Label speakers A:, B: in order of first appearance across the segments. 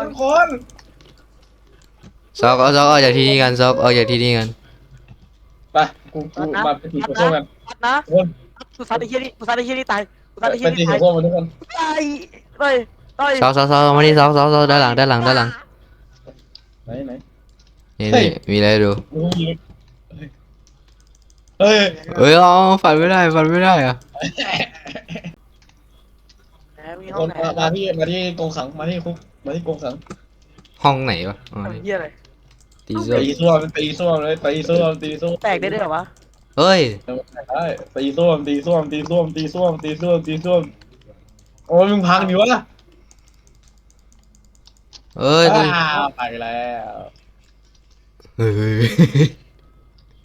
A: ทุกคน
B: ซอกเอาซอกออกจากที่นี่กันซอกออกจากที่นี่กัน
A: ไปกูกูมาไปตีหัวส้วมกัน
C: ซัดนะ
A: ทุกคน
C: กูซัดไอ้เหี้ยนี่กูซัดไอ้เหี้ยนี่ตายกูซัดไอ้
A: ไป
C: เหี้ย
A: ตี
C: นี่
A: หั
C: ตา
A: วยส้วมกันทุกคน
C: ตายตายตาย
B: ซอกซอกซอกมานี่ซอกซอกซอกด้านหลังด้านหลังด้านหลัง
A: ไหนไหน
B: นี่
A: เฮ้
B: นี่
A: ย
B: มีอะไรให้ดู
A: มึงยิงเฮ้ย
B: เอ้ยเอาฝันไม่ได้ฝันไม่ได้อะ
C: แห มมี
A: ทุก
C: ห้
A: ค
C: อง
A: น
C: ไหน
A: มามาที่มาที่กรงขังมาที่คุกมาที่กรงขัง
B: ห้องไหนวะอ๋อ
C: ทำ
B: นี่
C: เหี้ยอะไร
B: ตีเสื้อ
A: ตีส้วมตีส้วมเลยตีส้วมตีส้วม
C: แตกได้ด้วยเหรอวะ
B: เฮ้ย
A: ได้ตีส้วมตีส้วมตีส้วมตีส้วมตีส้วมตีส้วมโอ้ยมึงพังดิวะ
B: เอ้ยนี่
A: อ้าวไปแล้ว
B: เฮ้ย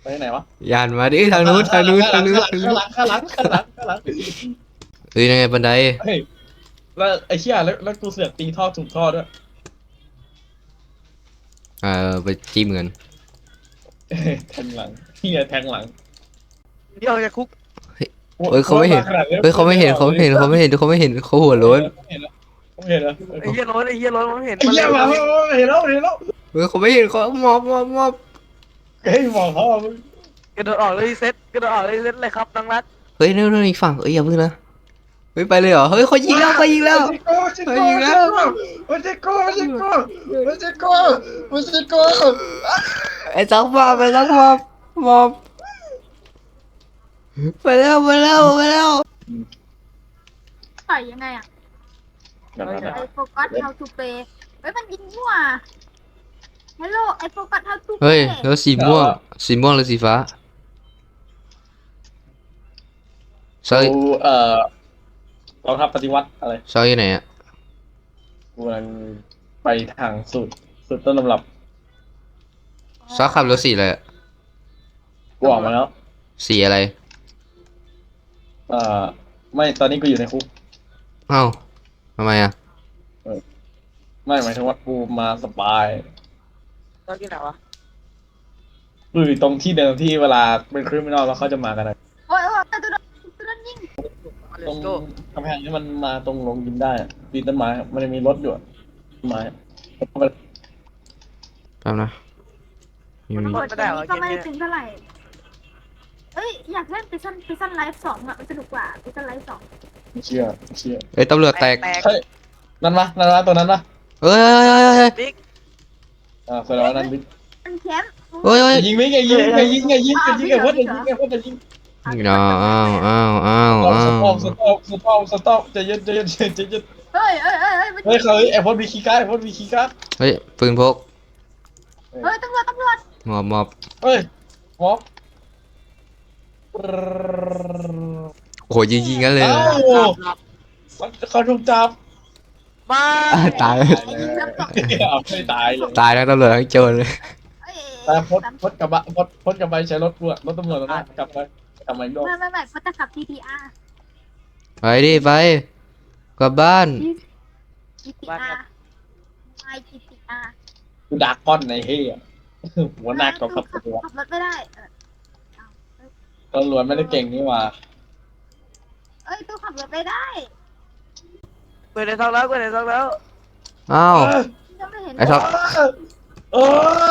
A: ไปไหนวะ
B: ยานมาดิทางนู้นทางนู้นทางนู้นทาง
A: ข้าง
B: นู้น
A: หลังข้างหลังข้างหลังข้างหลัง
B: เฮ้ยยังไงบันได
A: เฮ้ย แล้วไอ้เชี่ยแล้วแล้วกูเสือกตีท่อถูกท่อด้วย
B: เอ่าไปจิ้มกัน
A: เอ้ยแทงหลังเฮียแทงหลัง
C: เดี๋ยวจะคุก
B: เฮ้ยเขาไม่เห็นเฮ้ยเขาไม่เห็นเขาไม่เห็นเขาไม่เห็นเขาไม่เห็นเขาหัวโล้น
A: เขาไม่เห็นแล้ว
C: ไอ้เหี้ยร้อนไอ้เหี้ยร้อนมันเห็น
A: ไอ้เหี้ยมาเห็นแล้วเห็นแล้ว
B: เฮ้ยเขาไม่เห็นเขามอบมอบมอบ
A: เฮ้ยมองเขา
C: กระโดดออกเลยเซ็ตกระโดดออกเลยเซ็ตเลยครับน้องรัก
B: เฮ้ยนู่นนู่นอีกฝั่งเอ้ยอย่าพึ่งนะเฮ้ยไปเลยเหรอ เฮ้ยเขายิงแล้วเขายิงแล้ว
A: ไม่ใช่กูไม่ใช่กูไม่ใช่กูไม่ใช่กูไม่ใช่กู
B: ไอ้สักมอบไอ้สักมอบมอบไปแล้วไปแล้วไปแล้ว
D: ต่อยยังไงอะไอโฟกัส how to play เฮ้ยมันยิงมั่ว Hello ไอโฟกัส how to
B: เฮ้ย
D: play
B: แล้วสีม่วงสีม่วงหรือสีฟ้าซอย
A: กูเอ่อ กองทัพปฏิวัติอะไร
B: ซอยอยู่ไหนอะ
A: กูกำลังไปทางสุดสุดต้นลำรับ
B: ซอยขับรถสีอะไรอะ
A: กูออกมาแล้ว
B: สีอะไร
A: เอ่อ ไม่ตอนนี้กูอยู่ในคุก
B: เอ้าทำไมอะ
A: ไม่หมายถึงว่ากูมาสปาย
C: ตอนที่ไหนวะ
A: กูอยู่ตรงที่เดิมที่เวลาเป็นคริมินอลแล้วเขาจะมากันอะ
D: ต
A: รง
C: สโก้
A: กำแพงที่มันมาตรงลงยิมได้อะปีนต้นไม้อะมันจะมีรถอยู่อะต้นไม้อะ
B: แป๊บนะอยู่นี่
D: เปิดนี้ก็ไม่ถึงเท่าไหร่ เอ้ย อยากเล่นพิซันพิซันไลฟ์สองอะมันสนุกกว่าพิซันไลฟ์สอง
A: ไม่เชื่อไม่เชื่อ
B: เอ้ยตำรวจแตก
C: แตก
A: เฮ้ยนั่นปะนั่นปะตัวนั้นปะ
B: เฮ้ยเฮ้ยเฮ้ยเฮ้ย
C: บิ๊ก
A: อ่าแสดงว่านั่นบิ๊ก
D: มันแคมป์
B: เฮ้ยเฮ้ย
A: ยิงไม่ไงยิงไงยิงไงยิงไงยิงไงพดไงยิงไงพดไงยิง
B: อ้าวอ้าวอ้าวอ้าว
A: ส
B: อ้า
A: ต็อปส
B: ว
A: ต็อปสต็อปสต็อปใจเย็นใจเย็นใจเย็น
D: เฮ้ยเฮ้ยเฮ้ยเฮ้ยมัน
A: เฮ้ยเขาไอ้พดมีคีย์การ์ดไอ้พดมีคีย์การ์ด
B: เฮ้ยปืนพก
D: เฮ้ยตำรวจตำรวจ
B: มอบมอบ
A: เฮ้ยมอบ
B: โอ้โหยิงยิงกันเลย
A: เอ้า
C: หลับ
A: มันเขาถูกจับ
C: มา
B: อะตาย
D: ยิงแล้วตก
A: เอาไม่ตายเลย
B: ตายทั้งตำรวจทั้งโจรเลย
D: เอ้ย
A: แต่พดพดกระบะพดพดกระบะใช้รถกูอะรถตำรวจนะกลับไป ทำไมโดน
D: ไม่ไม่ไม่เขาจะขับ TTR
B: ไปดิไป กลับบ้าน
D: GTR ไม่ GTR
A: กูดักก้อนในเฮียหัวหน้ากองทัพตำรวจ
D: ขับรถไม่ได้เออ
A: ตำรวจไม่ได้เก่งนี่หว่า
D: เอ้ยตู้ขับรถไม่ได้
C: เปิดในซองแล้วเปิดในซองแล้ว
B: อ้าว
D: ยังไม่เห็น
B: ไอ้ท็อป
A: เอ้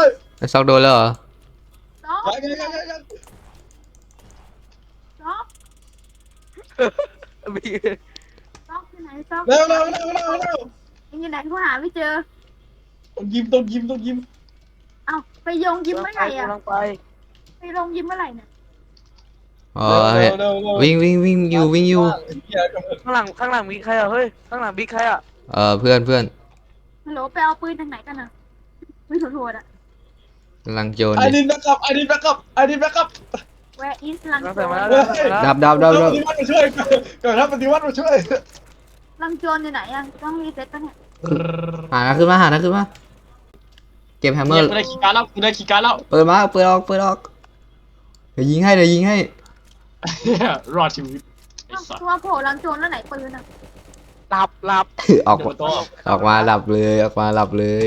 A: ย
B: ไอ้ซอกโดนแล้วเหรอ
D: น้อง
A: ยังยังยังยัง
D: น้อง
C: บิ๊ก
D: น้องที่ไหนน้อง
A: เร็วเร็วเร็วเร็วเร็ว
D: ยังอยู่ไหนกูหาไม่เจอ
A: ต้องยิ้มต้องยิ้มต้องยิ้ม
D: เอ้าไปโยงยิ้มเมื่อไหร่อะ
C: กำลังไป
D: ไปลงยิ้มเมื่อไหร่เนี่ย
B: เอ้ย
A: เร็วเร็ว
B: วิ่งวิ่งวิ่งอยู่วิ่งอยู่
C: ข้างหลังข้างหลังบิ๊กใครอะเฮ้ยข้างหลังบิ๊กใครอะ
B: เออเพื่อนเพื่อน
D: ฮัลโหลไปเอาปืนทางไหนกันอะปืนโหดๆอะ
B: กำลังโจร
A: ไอ้
B: ดิ
A: ดินแบ็กอัพไอ้ดินแบ็กอัพไอ้ดินแบ็กอัพ
D: Where is ลัง
C: กำลัง
D: โจ
C: ใส่มารแล้ว
A: เฮ้ย
C: กำลังใส่มาแล้ว
B: ดับดับดับดับ
A: ปฏิวัติมาช่วยเกิดทัพปฏิวัติมาช่วย
D: ลังโจรอยู่ไหนอะต้องรีเซ็ตปะเนี่ย
B: หานะขึ้นมาหานะขึ้นมา เก็บแฮมเมอ
A: เนี่ย
B: ร์
A: กูได้คีย์การ์ดแล้วกูได้คีย์การ์ดแล้ว
B: เปิดมา เปิดออก เปิดออก เดี๋ยวยิงให้ เดี๋ยวยิงให้
A: รอดชีวิตไอ้
D: เอ้า
A: สัส
D: ตัวโผล่ลังโจรแล้วไหนปืนอะ
C: หลับหลับ
B: ออกมาออกมาหลับเลย ออกมาหลับเลย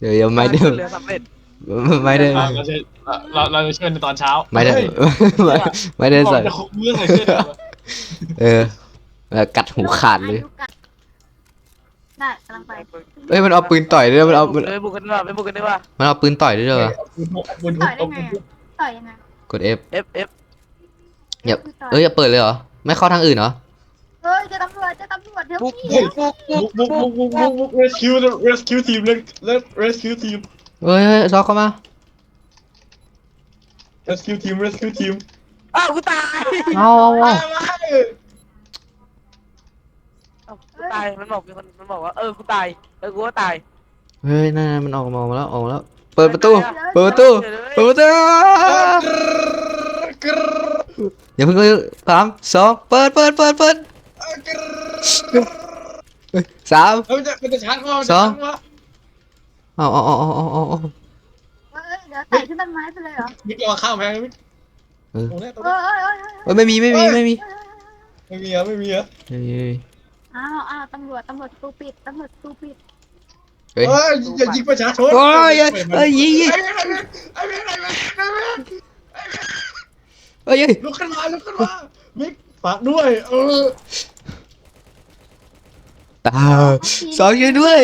B: เดี๋ยวยังไม่ได้
C: เรือสำเร็จ
B: ไม่ได้
A: เราจะเราเราจะช่วยในตอนเช้า
B: ไม่ได้ ไม่ไม่ได้
A: บอก
B: ใส่
A: จะคุมเรื่องอะไรเช่น
B: เออแล้วกัดหูขาดเลย
D: อายุกันได้กำลังไป
B: เอ้ยมันเอาปืนต่อยด้วยมันเอามัน
C: ไปบุกกันดีกว่าไปบุกกันดีกว่า
B: มันเอาปืนต่อยด้วยเหรอ
A: ปืน
D: ต่อยได้ไงอะต่อยยังไง
B: กด F
C: F F
B: อย่าเอ้ยอย่าเปิดเลยเหรอ ไม่เข้าทางอื่นเหรอ
D: เฮ้ยเจะตำรวจเจะตำรวจเดี๋ยว
C: บุก
D: พี่
C: บุกบุกบุ
A: บุ
C: ก
A: ก
C: บุ
A: บุ
C: ก
A: กบุกบุกบุก rescue the rescue team let let rescue team
B: เฮ้ยเฮ้ยซอกเข้ามา
A: rescue team rescue team
C: อ้าวกูตาย
B: เอาเอาเอา
C: อ้าวกูตาย มันบอกมีคนมันบอกว่าเออกูตาย เออกูก็ตาย
B: เฮ้ยนั่นๆมันออกมาออกมาแล้วออกมาแล้ว เปิดประตู เปิดประตู เปิดประตูอย่าเพิ่งเลยสามสองเปิดเปิดเปิดเปิดเฮ้ยสาม
A: เฮ้ยมันจะมันจะชาร์จคอ
B: สองเอา เอาเอาเอาเอาเอาเอา
D: เฮ้ยเดี๋ยวไต่ขึ้นต้นไม้ไปเลยเหรอ
A: มิกเอาข้าวแพงมิก
B: เออ
A: ตรงนี้ตรง
D: เอ
A: นี้
D: อเออเออเออ
B: เฮ้ยไม่มีไม่มีไม่มี
A: ไม่มีอะไม่มีอะ
B: ไม่มีไม่มี
D: อ้าวอ้าวตำรวจตำรวจตูปิดตำรวจตูปิด
B: เฮ้ย
A: เฮ้ยอย่ายิงประชาชน
B: โอ้ยเฮ้ยเฮ้ยยิงยิง
A: ไอ้เมฆไอ้เมฆไอ้เมฆไอ้เมฆ
B: เฮ้ยเฮ้ย
A: ลุกขึ้นมาลุกขึ้นมามิกฝากด้วย เออ
B: ตาสองช่วยด้วย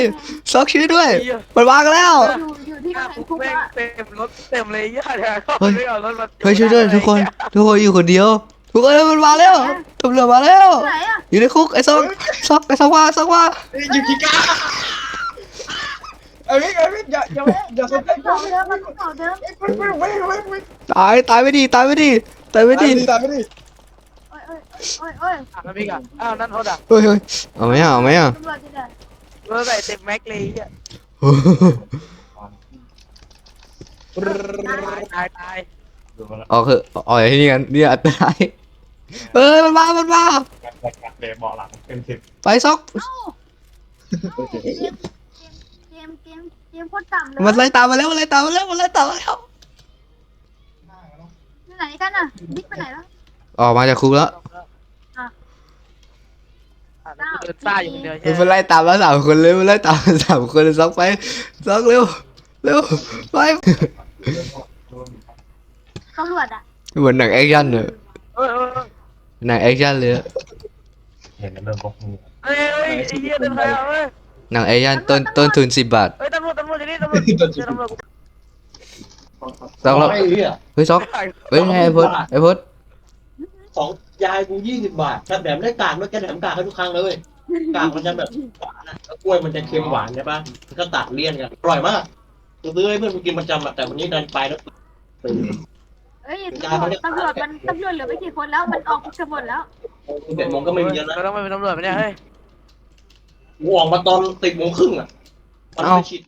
B: สองช่วยด้วย
C: เหี้ย
B: มันวางแล้ว
D: อยู่อยู่ที่
C: หน้ากำ
D: แพง
C: คุ
D: คุ
C: ก
D: ก
C: แม่ง
D: อะ
C: เต็มรถเต็มเลยย่าเนี่ยเขา
B: เฮ้ย
C: ไม่เอารถมา
B: เฮ้ยช่วยด้วยทุกคน ทุกคนอยู่คนเดียว ทุกคนมันมาแล้วตำรวจมาแล้ว
D: ไหนอะ
B: อยู่ในคุกไอ้ซอกซอกไอ้ซอกว่าซอกว่า
A: ยิงกีกาไอ้เมฆไอ้เมฆอย่าอย่าอย่าสนใจ
D: เก่าเดิมมันเก่าเดิม
A: ไม่ไม่ไม่ไม่ไม่
B: ตายตายไม่ดีตายไม่ดีตายไม่ดี
A: ตายไม่ดี
D: โอ้ยโอ้ย
C: อะพี่กะอ้าวนั่นเขาด่า
B: เฮ้ยเฮ้ยเอาไหมอะเอาไหมอะ
D: ตำรวจจะได้
C: เราใส่เต็มแม็กเลยอะตายตายตาย
B: ออกเถอะออกจากที่นี่กันเนี่ยอันตรายเอ้ยมันมามันมา
A: เดบเบาะหลังเป็นสิบ
B: ไปซอก
D: เอ้าเกมเกมเกมเกมเกมโคตรต่ำเลย
B: มันไล่ตามมาแล้วมันไล่ตามมาแล้วมันไล่ตามมาแล้ว
D: อยู่ไหนกันอะบิ๊กไปไหนแล้ว
B: ออกมาจากคุกแล้ว
C: อะ แล้วกูเดินซ่าอยู่คนเดียวใช่
B: มัน
C: ไหม
B: ไล่ตามแล้วสามคนเลยมันไล่ตามสามคนเลยซอกไปซอกเร็วเร็วไป
D: ตำรวจอะ
B: เหมือนหนังแอคชั่นเลย
C: เอ้ยเอ้ย
B: หนังแอคชั่นเลยอะ
A: เห็นเริ่มพกมือ
C: เอ้ยเอ้ยไอ้เหี้ยเดินไปอะเอ้ย
B: หนังแอคชั่นต้นต้นทุนสิบบาท
C: เอ้ยตำรวจตำรวจจะนี่ตำรวจเจอตำรวจ
B: ซอกแล้ว
E: ไอ้เหี้ย
B: เฮ้ยซอกเฮ้ยไงไอ้พดไอ้พด
E: ของ ยายกูยี่สิบบาทถ้าแบบได้กากด้วยแกแถมกากให้ทุกครั้งเลยเว้ยกากมันจะแบบหวานอะแล้วกล้วยมันจะเค็มหวานใช่ปะมันก็ตัดเลี่ยนกันอร่อยมากกูซื้อให้เพื่อนกูกินประจำอะแต่วันนี้ดันไปแล้วตื่น
D: เอ้ยตำรวจตำรวจมันตำรวจเหลือไม่กี่คนแล้วมันออกจะหมดแล้ว
E: เจ็ดโมงก็ไม่มีแล้วนะ
C: เราต้องไปเป็นตำรวจไหมเนี่ยเฮ้ย
E: กูออกมาตอนสิบโมงครึ่งอะตอนไปฉีด